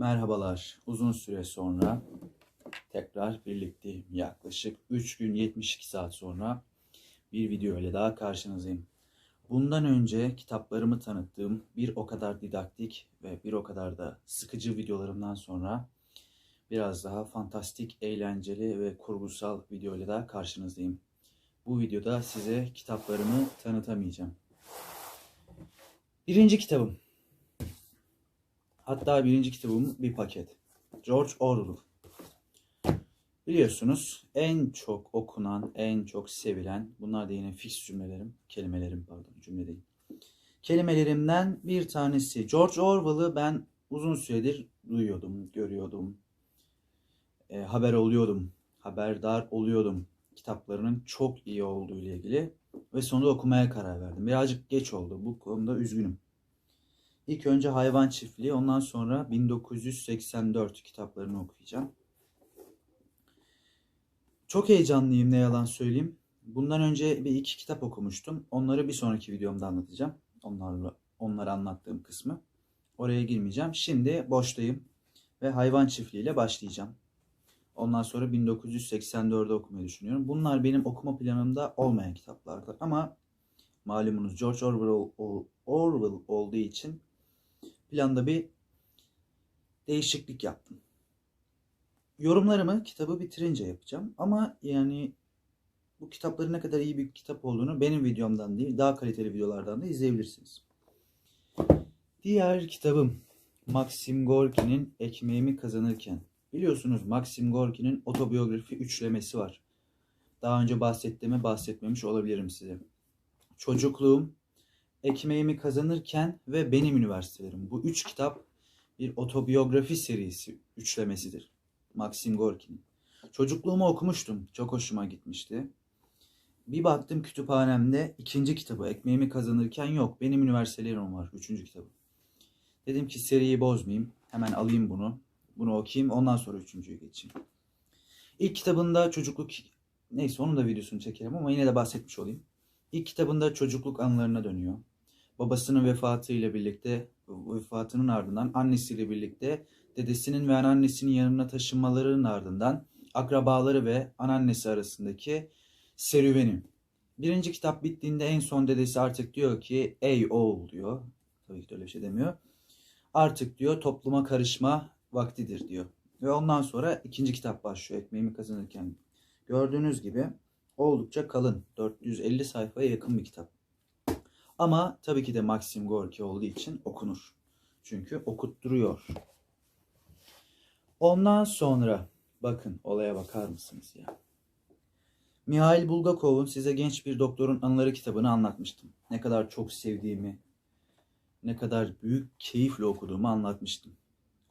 Merhabalar. Uzun süre sonra tekrar birlikteyim. Yaklaşık 3 gün 72 saat sonra bir video ile daha karşınızdayım. Bundan önce kitaplarımı tanıttığım bir o kadar didaktik ve bir o kadar da sıkıcı videolarımdan sonra biraz daha fantastik, eğlenceli ve kurgusal video ile daha karşınızdayım. Bu videoda size kitaplarımı tanıtamayacağım. Birinci kitabım. Hatta birinci kitabım bir paket. George Orwell. Biliyorsunuz en çok okunan, en çok sevilen, bunlar da yine fix cümlelerim, kelimelerim pardon, cümle değil. Kelimelerimden bir tanesi. George Orwell'ı ben uzun süredir duyuyordum, görüyordum, e, haber oluyordum, haberdar oluyordum kitaplarının çok iyi olduğu ile ilgili ve sonunda okumaya karar verdim. Birazcık geç oldu. Bu konuda üzgünüm. İlk önce Hayvan Çiftliği, ondan sonra 1984 kitaplarını okuyacağım. Çok heyecanlıyım ne yalan söyleyeyim. Bundan önce bir iki kitap okumuştum. Onları bir sonraki videomda anlatacağım. Onlarla onları anlattığım kısmı. Oraya girmeyeceğim. Şimdi boştayım ve Hayvan Çiftliği ile başlayacağım. Ondan sonra 1984'ü okumayı düşünüyorum. Bunlar benim okuma planımda olmayan kitaplardı ama malumunuz George Orwell, Orwell olduğu için planda bir değişiklik yaptım. Yorumlarımı kitabı bitirince yapacağım ama yani bu kitapların ne kadar iyi bir kitap olduğunu benim videomdan değil daha kaliteli videolardan da izleyebilirsiniz. Diğer kitabım Maxim Gorki'nin Ekmeğimi Kazanırken. Biliyorsunuz Maxim Gorki'nin otobiyografi üçlemesi var. Daha önce bahsettiğimi bahsetmemiş olabilirim size. Çocukluğum, Ekmeğimi Kazanırken ve Benim Üniversitelerim. Bu üç kitap bir otobiyografi serisi üçlemesidir. Maxim Gorki'nin. Çocukluğumu okumuştum. Çok hoşuma gitmişti. Bir baktım kütüphanemde ikinci kitabı Ekmeğimi Kazanırken yok. Benim Üniversitelerim var. Üçüncü kitabı. Dedim ki seriyi bozmayayım. Hemen alayım bunu. Bunu okuyayım. Ondan sonra üçüncüye geçeyim. İlk kitabında çocukluk... Neyse onun da videosunu çekerim ama yine de bahsetmiş olayım. İlk kitabında çocukluk anılarına dönüyor. Babasının vefatıyla birlikte, vefatının ardından annesiyle birlikte dedesinin ve anneannesinin yanına taşınmalarının ardından akrabaları ve anneannesi arasındaki serüveni. Birinci kitap bittiğinde en son dedesi artık diyor ki ey oğul diyor. Tabii ki öyle bir şey demiyor. Artık diyor topluma karışma vaktidir diyor. Ve ondan sonra ikinci kitap başlıyor ekmeğimi kazanırken. Gördüğünüz gibi oldukça kalın. 450 sayfaya yakın bir kitap. Ama tabii ki de Maxim Gorki olduğu için okunur. Çünkü okutturuyor. Ondan sonra bakın olaya bakar mısınız ya? Mihail Bulgakov'un size genç bir doktorun anıları kitabını anlatmıştım. Ne kadar çok sevdiğimi, ne kadar büyük keyifle okuduğumu anlatmıştım.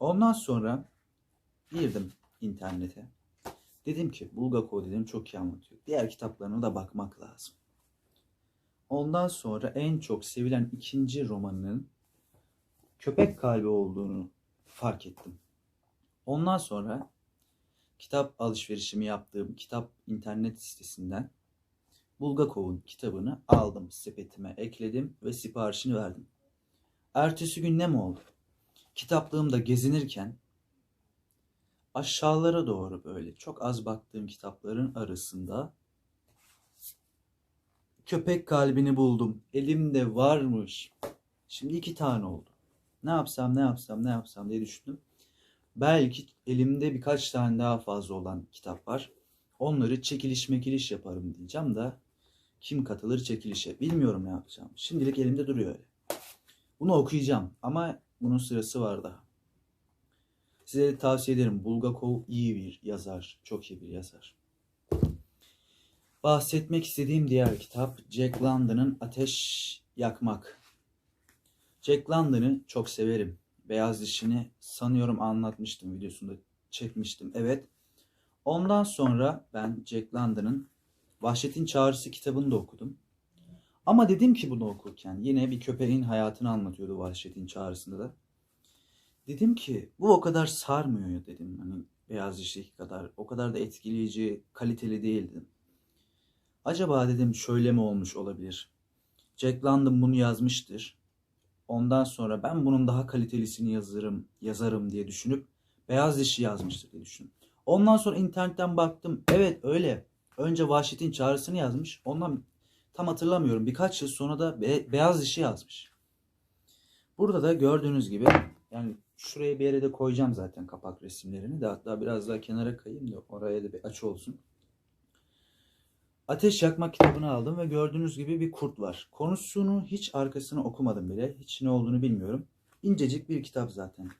Ondan sonra girdim internete. Dedim ki Bulgakov dedim çok iyi anlatıyor. Diğer kitaplarına da bakmak lazım. Ondan sonra en çok sevilen ikinci romanının Köpek Kalbi olduğunu fark ettim. Ondan sonra kitap alışverişimi yaptığım kitap internet sitesinden Bulgakov'un kitabını aldım, sepetime ekledim ve siparişini verdim. Ertesi gün ne mi oldu? Kitaplığımda gezinirken aşağılara doğru böyle çok az baktığım kitapların arasında köpek kalbini buldum. Elimde varmış. Şimdi iki tane oldu. Ne yapsam ne yapsam ne yapsam diye düşündüm. Belki elimde birkaç tane daha fazla olan kitap var. Onları çekiliş mekiliş yaparım diyeceğim da kim katılır çekilişe bilmiyorum ne yapacağım. Şimdilik elimde duruyor öyle. Bunu okuyacağım ama bunun sırası var daha. Size de tavsiye ederim. Bulgakov iyi bir yazar. Çok iyi bir yazar. Bahsetmek istediğim diğer kitap Jack London'ın Ateş Yakmak. Jack London'ı çok severim. Beyaz dişini sanıyorum anlatmıştım videosunda çekmiştim. Evet. Ondan sonra ben Jack London'ın Vahşetin Çağrısı kitabını da okudum. Ama dedim ki bunu okurken yine bir köpeğin hayatını anlatıyordu Vahşetin Çağrısı'nda da. Dedim ki bu o kadar sarmıyor ya dedim. Hani Beyaz Diş'teki kadar o kadar da etkileyici, kaliteli değil dedim. Acaba dedim şöyle mi olmuş olabilir? Jack London bunu yazmıştır. ondan sonra ben bunun daha kalitelisini yazarım, yazarım diye düşünüp Beyaz Dişi yazmıştır diye düşündüm. Ondan sonra internetten baktım. Evet öyle. Önce Vahşet'in çağrısını yazmış. Ondan tam hatırlamıyorum. Birkaç yıl sonra da Be- Beyaz Dişi yazmış. Burada da gördüğünüz gibi yani şuraya bir yere de koyacağım zaten kapak resimlerini de hatta biraz daha kenara kayayım da oraya da bir açı olsun. Ateş Yakmak kitabını aldım ve gördüğünüz gibi bir kurt var. Konusunu hiç arkasını okumadım bile. Hiç ne olduğunu bilmiyorum. İncecik bir kitap zaten.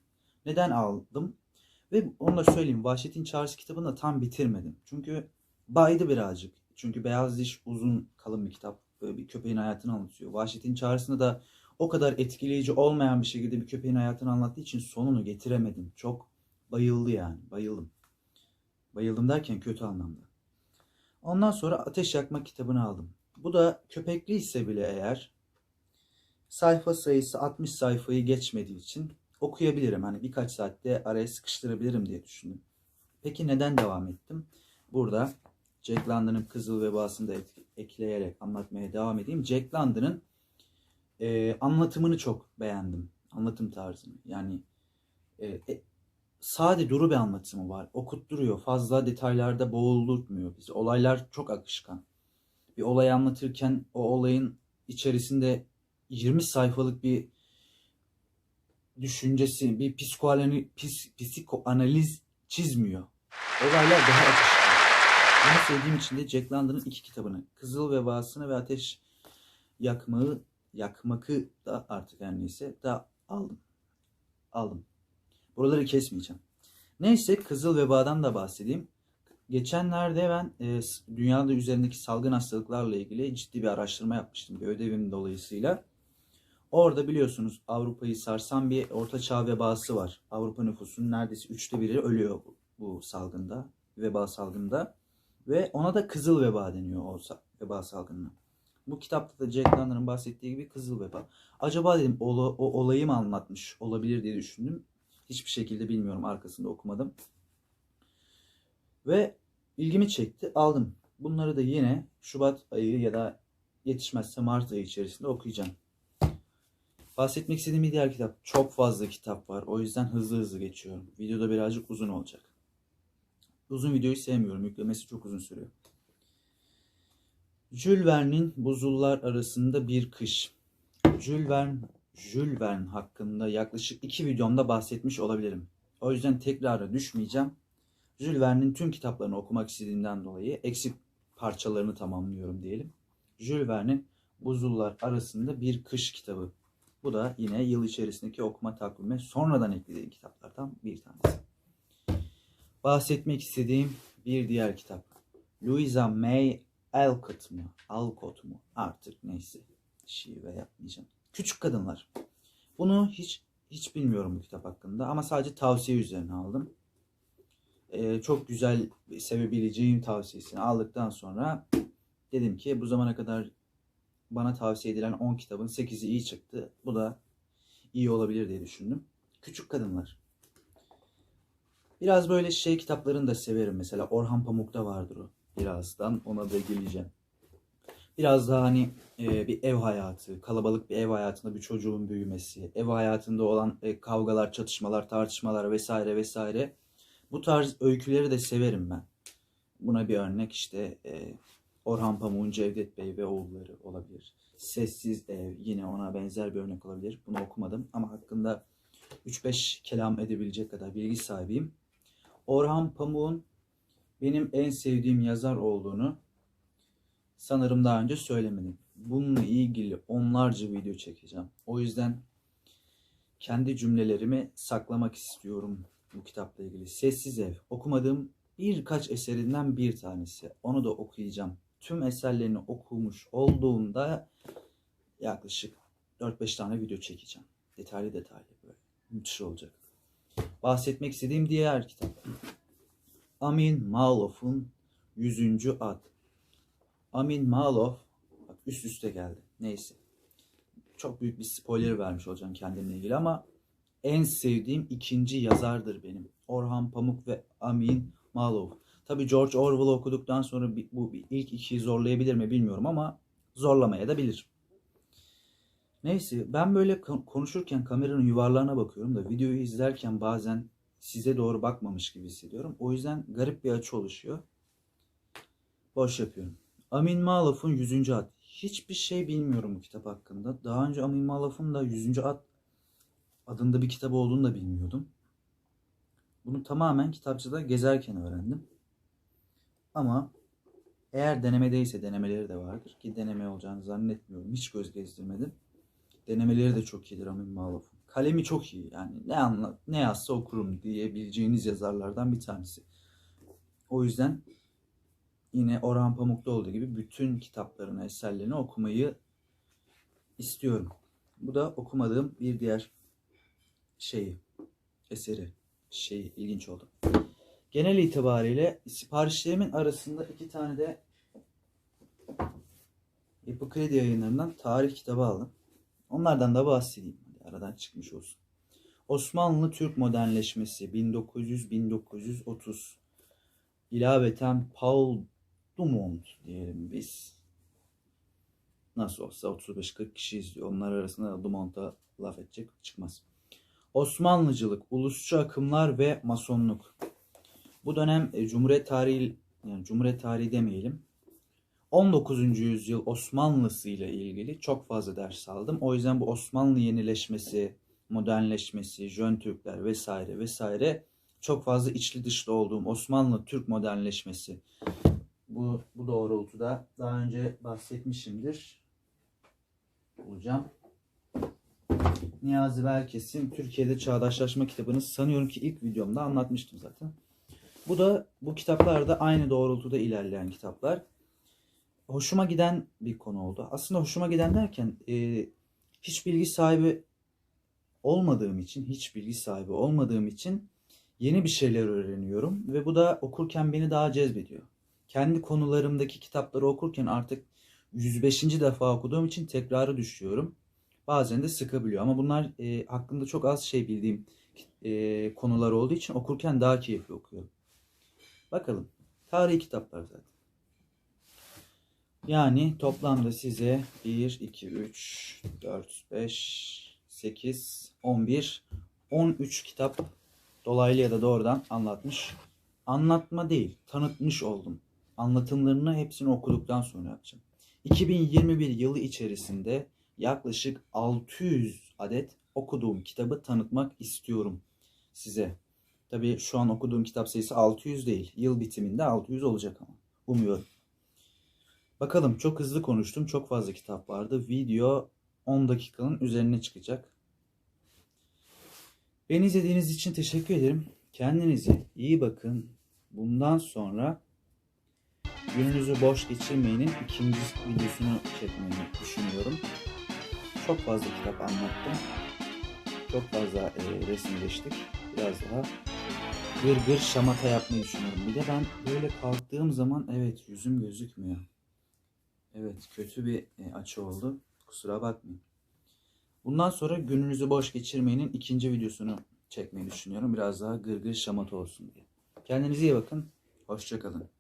Neden aldım? Ve onu da söyleyeyim. Vahşet'in Çağrısı kitabını da tam bitirmedim. Çünkü baydı birazcık. Çünkü Beyaz Diş uzun kalın bir kitap. Böyle bir köpeğin hayatını anlatıyor. Vahşet'in Çağrısı'nda da o kadar etkileyici olmayan bir şekilde bir köpeğin hayatını anlattığı için sonunu getiremedim. Çok bayıldı yani. Bayıldım. Bayıldım derken kötü anlamda. Ondan sonra Ateş Yakmak kitabını aldım. Bu da köpekli ise bile eğer sayfa sayısı 60 sayfayı geçmediği için okuyabilirim. Hani birkaç saatte araya sıkıştırabilirim diye düşündüm. Peki neden devam ettim? Burada Jack London'ın Kızıl Vebası'nı da ekleyerek anlatmaya devam edeyim. Jack London'ın e, anlatımını çok beğendim. Anlatım tarzını. Yani e, sade duru bir anlatımı var. Okutturuyor. Fazla detaylarda boğuldurtmuyor bizi. Olaylar çok akışkan. Bir olay anlatırken o olayın içerisinde 20 sayfalık bir düşüncesi, bir psikoanaliz, psikoanaliz çizmiyor. Olaylar daha akışkan. Bunu sevdiğim için de Jack London'ın iki kitabını, Kızıl Vebasını ve Ateş Yakmağı, Yakmakı da artık her neyse da aldım. Aldım. Buraları kesmeyeceğim. Neyse Kızıl Veba'dan da bahsedeyim. Geçenlerde ben e, dünyada üzerindeki salgın hastalıklarla ilgili ciddi bir araştırma yapmıştım bir ödevim dolayısıyla. Orada biliyorsunuz Avrupa'yı sarsan bir ortaçağ vebası var. Avrupa nüfusunun neredeyse üçte biri ölüyor bu, bu salgında, veba salgında. Ve ona da kızıl veba deniyor o sa- veba salgınına. Bu kitapta da Jack London'ın bahsettiği gibi kızıl veba. Acaba dedim o, o olayı mı anlatmış olabilir diye düşündüm. Hiçbir şekilde bilmiyorum arkasında okumadım. Ve ilgimi çekti aldım. Bunları da yine Şubat ayı ya da yetişmezse Mart ayı içerisinde okuyacağım. Bahsetmek istediğim bir diğer kitap. Çok fazla kitap var. O yüzden hızlı hızlı geçiyorum. Videoda birazcık uzun olacak. Uzun videoyu sevmiyorum. Yüklemesi çok uzun sürüyor. Jules Verne'in Buzullar Arasında Bir Kış. Jules Verne, Jules Verne hakkında yaklaşık iki videomda bahsetmiş olabilirim. O yüzden tekrara düşmeyeceğim. Jules Verne'in tüm kitaplarını okumak istediğimden dolayı eksik parçalarını tamamlıyorum diyelim. Jules Verne'in Buzullar Arasında Bir Kış kitabı. Bu da yine yıl içerisindeki okuma takvime sonradan eklediğim kitaplardan bir tanesi. Bahsetmek istediğim bir diğer kitap. Louisa May Alcott mu? Alcott mu? Artık neyse. Şive yapmayacağım. Küçük Kadınlar. Bunu hiç hiç bilmiyorum bu kitap hakkında ama sadece tavsiye üzerine aldım. Ee, çok güzel sevebileceğim tavsiyesini aldıktan sonra dedim ki bu zamana kadar bana tavsiye edilen 10 kitabın 8'i iyi çıktı. Bu da iyi olabilir diye düşündüm. Küçük Kadınlar. Biraz böyle şey kitaplarını da severim. Mesela Orhan Pamuk'ta vardır o. Birazdan ona da geleceğim. Biraz daha hani e, bir ev hayatı, kalabalık bir ev hayatında bir çocuğun büyümesi, ev hayatında olan e, kavgalar, çatışmalar, tartışmalar vesaire vesaire. Bu tarz öyküleri de severim ben. Buna bir örnek işte e, Orhan Pamuk'un Cevdet Bey ve oğulları olabilir. Sessiz Ev yine ona benzer bir örnek olabilir. Bunu okumadım ama hakkında 3-5 kelam edebilecek kadar bilgi sahibiyim. Orhan Pamuk'un benim en sevdiğim yazar olduğunu sanırım daha önce söylemedim. Bununla ilgili onlarca video çekeceğim. O yüzden kendi cümlelerimi saklamak istiyorum bu kitapla ilgili. Sessiz Ev. Okumadığım birkaç eserinden bir tanesi. Onu da okuyacağım. Tüm eserlerini okumuş olduğumda yaklaşık 4-5 tane video çekeceğim. Detaylı detaylı böyle. Müthiş olacak. Bahsetmek istediğim diğer kitap. Amin Malof'un 100. Ad. Amin Malof bak üst üste geldi. Neyse. Çok büyük bir spoiler vermiş olacağım kendimle ilgili ama en sevdiğim ikinci yazardır benim. Orhan Pamuk ve Amin Malov. Tabii George Orwell okuduktan sonra bu ilk ikiyi zorlayabilir mi bilmiyorum ama zorlamaya da bilir. Neyse ben böyle kon- konuşurken kameranın yuvarlarına bakıyorum da videoyu izlerken bazen size doğru bakmamış gibi hissediyorum. O yüzden garip bir açı oluşuyor. Boş yapıyorum. Amin Malaf'ın 100. at. Hiçbir şey bilmiyorum bu kitap hakkında. Daha önce Amin Malaf'ın da 100. at adında bir kitap olduğunu da bilmiyordum. Bunu tamamen kitapçıda gezerken öğrendim. Ama eğer denemedeyse denemeleri de vardır ki deneme olacağını zannetmiyorum. Hiç göz gezdirmedim. Denemeleri de çok iyidir Amin Malaf'ın. Kalemi çok iyi yani ne anla ne yazsa okurum diyebileceğiniz yazarlardan bir tanesi. O yüzden yine Orhan Pamuk'ta olduğu gibi bütün kitaplarını, eserlerini okumayı istiyorum. Bu da okumadığım bir diğer şeyi, eseri. Şey ilginç oldu. Genel itibariyle siparişlerimin arasında iki tane de Yapı Kredi yayınlarından tarih kitabı aldım. Onlardan da bahsedeyim. Aradan çıkmış olsun. Osmanlı Türk modernleşmesi 1900-1930 ilaveten Paul Dumont diyelim biz. Nasıl olsa 35-40 kişi izliyor. Onlar arasında da Dumont'a laf edecek çıkmaz. Osmanlıcılık, ulusçu akımlar ve masonluk. Bu dönem e, Cumhuriyet tarihi yani Cumhuriyet tarihi demeyelim. 19. yüzyıl Osmanlısı ile ilgili çok fazla ders aldım. O yüzden bu Osmanlı yenileşmesi, modernleşmesi, Jön Türkler vesaire vesaire çok fazla içli dışlı olduğum Osmanlı Türk modernleşmesi. Bu, bu doğrultuda daha önce bahsetmişimdir. Bulacağım. Niyazi Belkes'in Türkiye'de Çağdaşlaşma kitabını sanıyorum ki ilk videomda anlatmıştım zaten. Bu da bu kitaplar da aynı doğrultuda ilerleyen kitaplar. Hoşuma giden bir konu oldu. Aslında hoşuma giden derken e, hiç bilgi sahibi olmadığım için, hiç bilgi sahibi olmadığım için yeni bir şeyler öğreniyorum ve bu da okurken beni daha cezbediyor. Kendi konularımdaki kitapları okurken artık 105. defa okuduğum için tekrarı düşüyorum. Bazen de sıkabiliyor ama bunlar e, hakkında çok az şey bildiğim e, konular olduğu için okurken daha keyifli okuyorum. Bakalım. Tarihi kitaplar zaten. Yani toplamda size 1, 2, 3, 4, 5, 8, 11, 13 kitap dolaylı ya da doğrudan anlatmış. Anlatma değil, tanıtmış oldum. Anlatımlarını hepsini okuduktan sonra yapacağım. 2021 yılı içerisinde yaklaşık 600 adet okuduğum kitabı tanıtmak istiyorum size. Tabii şu an okuduğum kitap sayısı 600 değil. Yıl bitiminde 600 olacak ama. Umuyorum. Bakalım çok hızlı konuştum. Çok fazla kitap vardı. Video 10 dakikanın üzerine çıkacak. Beni izlediğiniz için teşekkür ederim. Kendinize iyi bakın. Bundan sonra gününüzü boş geçirmeyinin ikinci videosunu çekmeyi düşünüyorum. Çok fazla kitap anlattım. Çok fazla e, resimleştik. Biraz daha gır gır şamata yapmayı düşünüyorum. Bir de ben böyle kalktığım zaman evet yüzüm gözükmüyor. Evet kötü bir e, açı oldu. Kusura bakmayın. Bundan sonra gününüzü boş geçirmeyenin ikinci videosunu çekmeyi düşünüyorum. Biraz daha gırgır şamata olsun diye. Kendinize iyi bakın. Hoşçakalın.